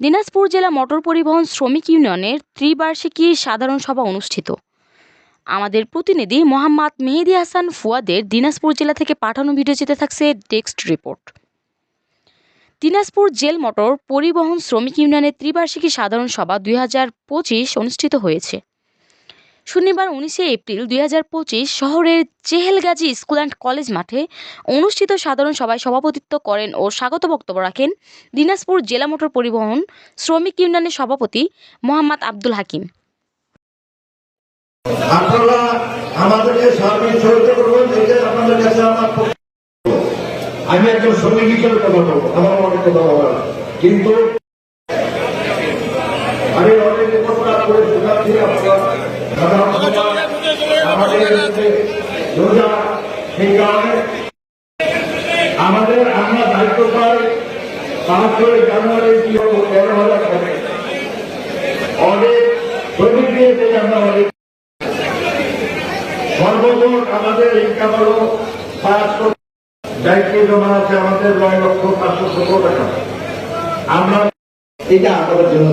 দিনাজপুর জেলা মোটর পরিবহন শ্রমিক ইউনিয়নের ত্রিবার্ষিকী সাধারণ সভা অনুষ্ঠিত। আমাদের প্রতিনিধি মোহাম্মদ মেহেদি হাসান ফুয়াদের দিনাজপুর জেলা থেকে পাঠানো ভিডিও ভিডিওচিতে থাকছে text report. Dinajpur jail motor পরিবহন শ্রমিক ইউনিয়নের ত্রিবার্ষিকী সাধারণ সভা দুই হাজার পঁচিশ অনুষ্ঠিত হয়েছে। শনিবার উনিশে এপ্রিল দু হাজার পঁচিশ শহরের চেহেলগাজী স্কুল অ্যান্ড কলেজ মাঠে অনুষ্ঠিত সাধারণ সভায় সভাপতিত্ব করেন ও স্বাগত বক্তব্য রাখেন দিনাজপুর জেলা মোটর পরিবহন শ্রমিক ইউনিয়নের সভাপতি মোহাম্মদ আব্দুল হাকিম। আমি একজন শ্রমিক হিসেবে কথা বলব, আমার অনেক কথা বলার। কিন্তু আমি অনেক কথা করে শেখাচ্ছি আপনারা সাধারণ সভা আমাদের সেই কারণে আমাদের আমরা দায়িত্ব পাই পাঁচই জানুয়ারি কি হব তেরো হাজার টাকা অনেক দিয়েছে আমরা অনেক। সর্বমোট আমাদের ইনকাম হলো পাঁচশো ব্যাংকে জমা আছে আমাদের নয় লক্ষ পাঁচশো সতেরো টাকা। আমরা এটা আমাদের জন্য